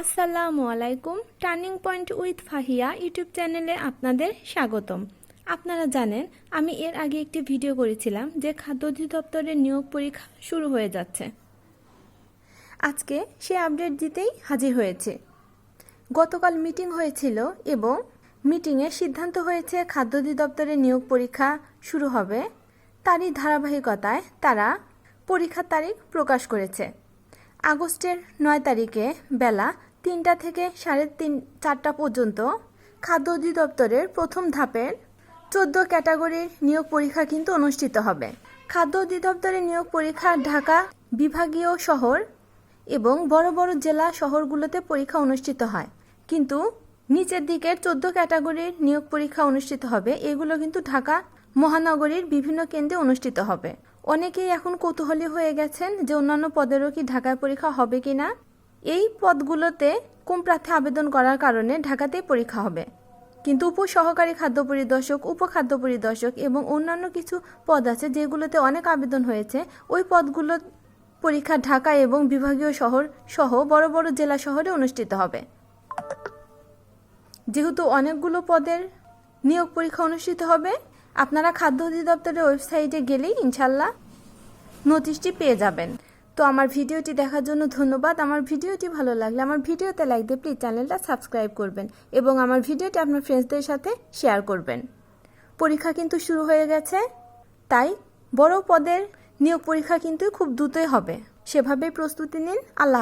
আসসালামু আলাইকুম। Turning point with Fahiya YouTube চ্যানেলে আপনাদের স্বাগতম। আপনারা জানেন, আমি এর আগে একটি ভিডিও করেছিলাম যে খাদ্য অধিদপ্তরের নিয়োগ পরীক্ষা শুরু হয়ে যাচ্ছে। আজকে সে আপডেট দিতেই হাজির হয়েছে। গতকাল মিটিং হয়েছিল এবং মিটিংয়ে সিদ্ধান্ত হয়েছে খাদ্য অধিদপ্তরের নিয়োগ পরীক্ষা শুরু হবে। তারই ধারাবাহিকতায় তারা পরীক্ষার তারিখ প্রকাশ করেছে। আগস্টের নয় তারিখে বেলা তিনটা থেকে সাড়ে তিন, চারটা পর্যন্ত খাদ্য অধিদপ্তরের প্রথম ধাপের চোদ্দ ক্যাটাগরির নিয়োগ পরীক্ষা কিন্তু অনুষ্ঠিত হবে। খাদ্য অধিদপ্তরের নিয়োগ পরীক্ষা ঢাকা বিভাগীয় শহর এবং বড় বড় জেলা শহরগুলোতে পরীক্ষা অনুষ্ঠিত হয়। কিন্তু নিচের দিকের চোদ্দ ক্যাটাগরির নিয়োগ পরীক্ষা অনুষ্ঠিত হবে, এগুলো কিন্তু ঢাকা মহানগরীর বিভিন্ন কেন্দ্রে অনুষ্ঠিত হবে। অনেকেই এখন কৌতূহলী হয়ে গেছেন যে অন্যান্য পদেরও কি ঢাকায় পরীক্ষা হবে কি না এই পদগুলোতে কোন প্রার্থী আবেদন করার কারণে ঢাকাতেই পরীক্ষা হবে। কিন্তু উপসহকারী খাদ্য পরিদর্শক, উপখাদ্য পরিদর্শক এবং অন্যান্য কিছু পদ আছে যেগুলোতে অনেক আবেদন হয়েছে। ওই পদগুলো পরীক্ষা ঢাকা এবং বিভাগীয় শহর সহ বড় বড় জেলা শহরে অনুষ্ঠিত হবে। যেহেতু অনেকগুলো পদের নিয়োগ পরীক্ষা অনুষ্ঠিত হবে, আপনারা খাদ্য অধিদপ্তরের ওয়েবসাইটে গেলেই ইনশাল্লাহ নোটিশটি পেয়ে যাবেন। তো আমার ভিডিওটি দেখার জন্য ধন্যবাদ। আমার ভিডিওটি ভালো লাগলে আমার ভিডিওতে লাইক দিয়ে প্লিজ চ্যানেলটা সাবস্ক্রাইব করবেন এবং আমার ভিডিওটি আপনার ফ্রেন্ডসদের সাথে শেয়ার করবেন। পরীক্ষা কিন্তু শুরু হয়ে গেছে, তাই বড় পদের নিয়োগ পরীক্ষা কিন্তু খুব দ্রুতই হবে। সেভাবেই প্রস্তুতি নিন। আল্লাহ